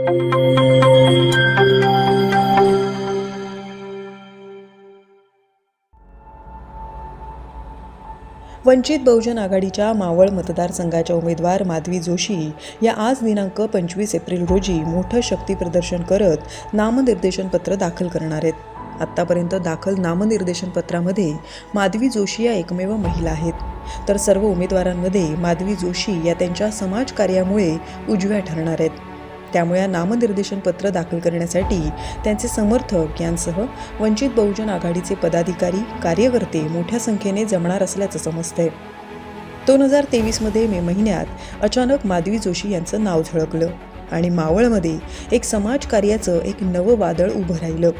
वंचित बहुजन आघाडीच्या मावळ मतदारसंघाच्या उमेदवार माधवी जोशी या आज दिनांक पंचवीस एप्रिल रोजी मोठं शक्ती प्रदर्शन करत नामनिर्देशन पत्र दाखल करणार आहेत. आत्तापर्यंत दाखल नामनिर्देशन पत्रामध्ये माधवी जोशी या एकमेव महिला आहेत. तर सर्व उमेदवारांमध्ये माधवी जोशी या त्यांच्या समाजकार्यामुळे उजव्या ठरणार आहेत. त्यामुळे नामनिर्देशन पत्र दाखल करण्यासाठी त्यांचे समर्थक यांसह वंचित बहुजन आघाडीचे पदाधिकारी कार्यकर्ते मोठ्या संख्येने जमणार असल्याचं समजतंय. दोन हजार तेवीसमध्ये मे महिन्यात अचानक माधवी जोशी यांचं नाव झळकलं आणि मावळमध्ये एक समाजकार्याचं एक नवं वादळ उभं राहिलं.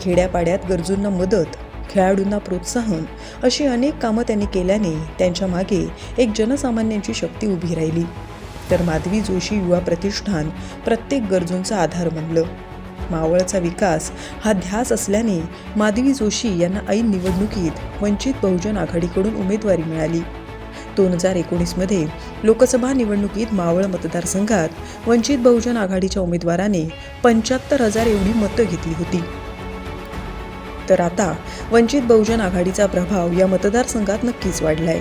खेड्यापाड्यात गरजूंना मदत खेळाडूंना प्रोत्साहन अशी अनेक कामं त्यांनी केल्याने त्यांच्या मागे एक जनसामान्यांची शक्ती उभी राहिली. तर माधवी जोशी युवा प्रतिष्ठान प्रत्येक गरजूंचा आधार बनलं मावळचा विकास हा ध्यास असल्याने माधवी जोशी यांना ऐन निवडणुकीत वंचित बहुजन आघाडीकडून उमेदवारी मिळाली. दोन हजार एकोणीसमध्ये लोकसभा निवडणुकीत मावळ मतदारसंघात वंचित बहुजन आघाडीच्या उमेदवाराने पंच्याहत्तर हजार एवढी मतं घेतली होती. तर आता वंचित बहुजन आघाडीचा प्रभाव या मतदारसंघात नक्कीच वाढलाय.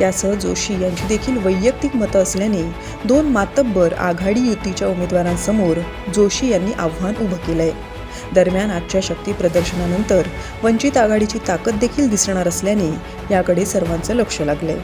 यासह जोशी यांची देखील वैयक्तिक मतं असल्याने दोन मातब्बर आघाडी युतीच्या उमेदवारांसमोर जोशी यांनी आव्हान उभं केलं आहे दरम्यान आजच्या शक्ती प्रदर्शनानंतर वंचित आघाडीची ताकद देखील दिसणार असल्याने याकडे सर्वांचं लक्ष लागलंय